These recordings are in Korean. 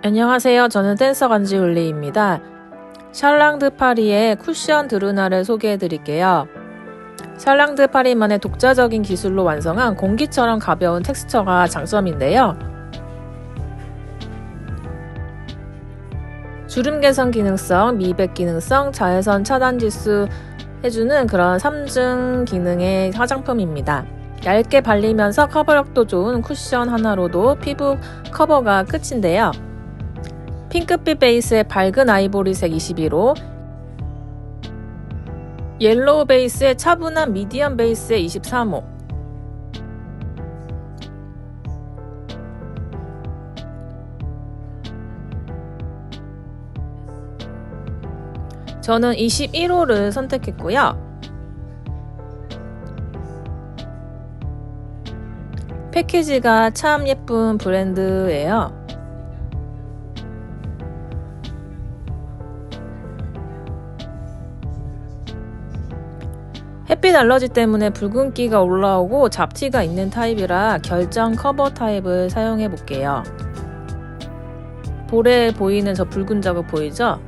안녕하세요. 저는 댄서 간지울리입니다. 샬랑드 파리의 쿠션 드루나를 소개해 드릴게요. 샬랑드 파리만의 독자적인 기술로 완성한 공기처럼 가벼운 텍스처가 장점인데요. 주름 개선 기능성, 미백 기능성, 자외선 차단 지수 해주는 그런 3중 기능의 화장품입니다. 얇게 발리면서 커버력도 좋은 쿠션 하나로도 피부 커버가 끝인데요. 핑크빛 베이스의 밝은 아이보리색 21호, 옐로우 베이스의 차분한 미디엄 베이스의 23호, 저는 21호를 선택했고요. 패키지가 참 예쁜 브랜드예요. 햇빛 알러지 때문에 붉은기가 올라오고 잡티가 있는 타입이라 결정 커버 타입을 사용해 볼게요. 볼에 보이는 저 붉은 자국 보이죠?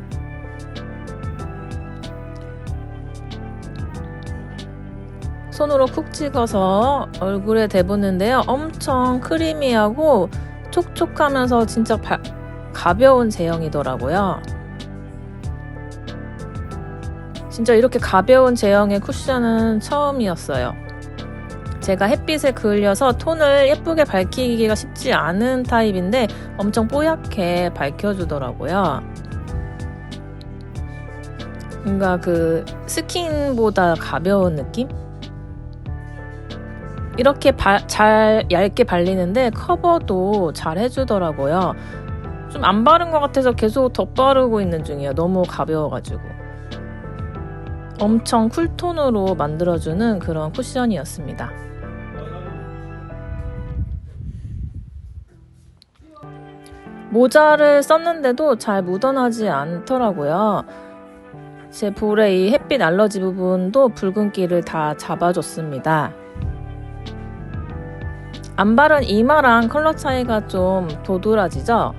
손으로 쿡 찍어서 얼굴에 대보는데요. 엄청 크리미하고 촉촉하면서 진짜 바, 가벼운 제형이더라고요. 진짜 이렇게 가벼운 제형의 쿠션은 처음이었어요. 제가 햇빛에 그을려서 톤을 예쁘게 밝히기가 쉽지 않은 타입인데 엄청 뽀얗게 밝혀주더라고요. 뭔가 그 스킨보다 가벼운 느낌? 이렇게 바, 잘 얇게 발리는데 커버도 잘 해주더라고요. 좀 안 바른 것 같아서 계속 덧바르고 있는 중이에요. 너무 가벼워가지고. 엄청 쿨톤으로 만들어주는 그런 쿠션이었습니다. 모자를 썼는데도 잘 묻어나지 않더라고요. 제 볼의 이 햇빛 알러지 부분도 붉은기를 다 잡아줬습니다. 안 바른 이마랑 컬러 차이가 좀 도드라지죠?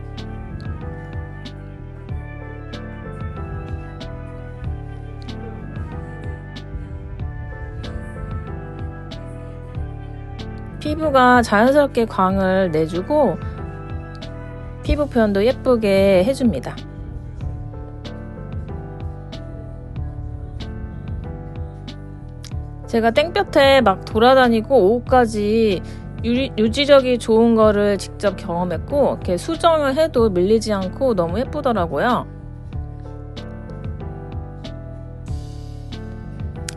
피부가 자연스럽게 광을 내주고 피부 표현도 예쁘게 해줍니다. 제가 땡볕에 막 돌아다니고 오후까지 유지력이 좋은 거를 직접 경험했고 이렇게 수정을 해도 밀리지 않고 너무 예쁘더라고요.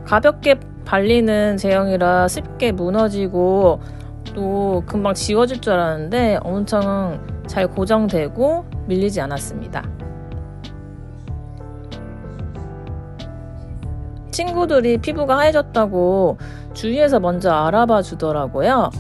가볍게 발리는 제형이라 쉽게 무너지고 또 금방 지워질 줄 알았는데 엄청 잘 고정되고 밀리지 않았습니다. 친구들이 피부가 하얘졌다고 주위에서 먼저 알아봐 주더라고요.